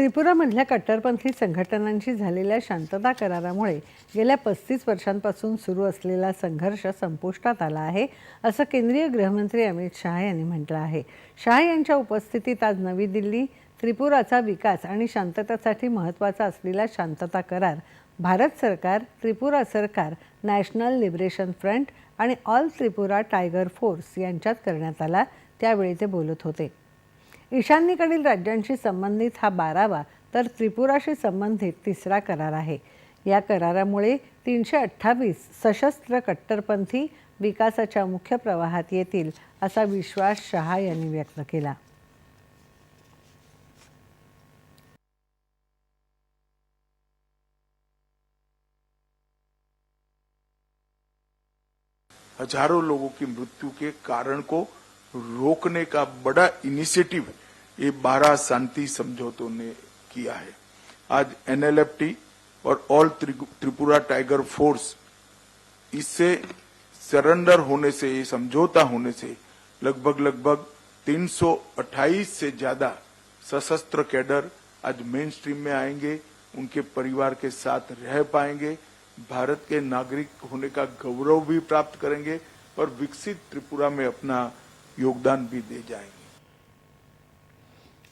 त्रिपुरामधल्या कट्टरपंथी संघटनांशी झालेल्या शांतता करारामुळे गेल्या पस्तीस वर्षांपासून सुरू असलेला संघर्ष संपुष्टात आला आहे असं केंद्रीय गृहमंत्री अमित शहा यांनी म्हटलं आहे. शहा यांच्या उपस्थितीत आज नवी दिल्ली त्रिपुराचा विकास आणि शांततेसाठी महत्त्वाचा असलेला शांतता करार भारत सरकार त्रिपुरा सरकार नॅशनल लिबरेशन फ्रंट आणि ऑल त्रिपुरा टायगर फोर्स यांच्यात करण्यात आला त्यावेळी ते बोलत होते. ईशान्येकडील राज्यांशी संबंधित हा बारावा तर त्रिपुराशी संबंधित तिसरा करार आहे. या करारामुळे तीनशे अठ्ठावीस सशस्त्र कट्टरपंथी विकासाच्या मुख्य प्रवाहात येतील असा विश्वास शहा यांनी व्यक्त केला. हजारों लोगों की मृत्यु के कारण को रोकने का बड़ा इनिशिएटिव ये बारह शांति समझौतों ने किया है। आज एनएलएफटी और ऑल त्रिपुरा टाइगर फोर्स इससे सरेंडर होने से, ये समझौता होने से लगभग लगभग 328 से ज़्यादा सशस्त्र कैडर आज मेन स्ट्रीम में आएँगे, उनके परिवार के साथ रह पाएँगे, भारत के नागरिक होने का गौरव भी प्राप्त करेंगे और विकसित त्रिपुरा में अपना योगदान भी दे जाएंगे।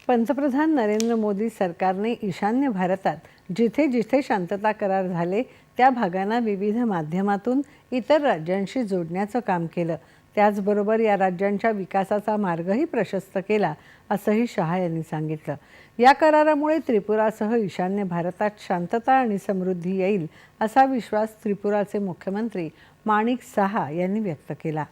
पंतप्रधान नरेंद्र मोदी सरकारने ईशान्य भारतात जिथे जिथे शांतता करार झाले त्या भागांना विविध माध्यमातून इतर राज्यांशी जोडण्याचं काम केलं. त्याचबरोबर या राज्यांच्या विकासाचा मार्गही प्रशस्त केला असंही शहा यांनी सांगितलं. या करारामुळे त्रिपुरासह ईशान्य भारतात शांतता आणि समृद्धी येईल असा विश्वास त्रिपुराचे मुख्यमंत्री माणिक साहा यांनी व्यक्त केला.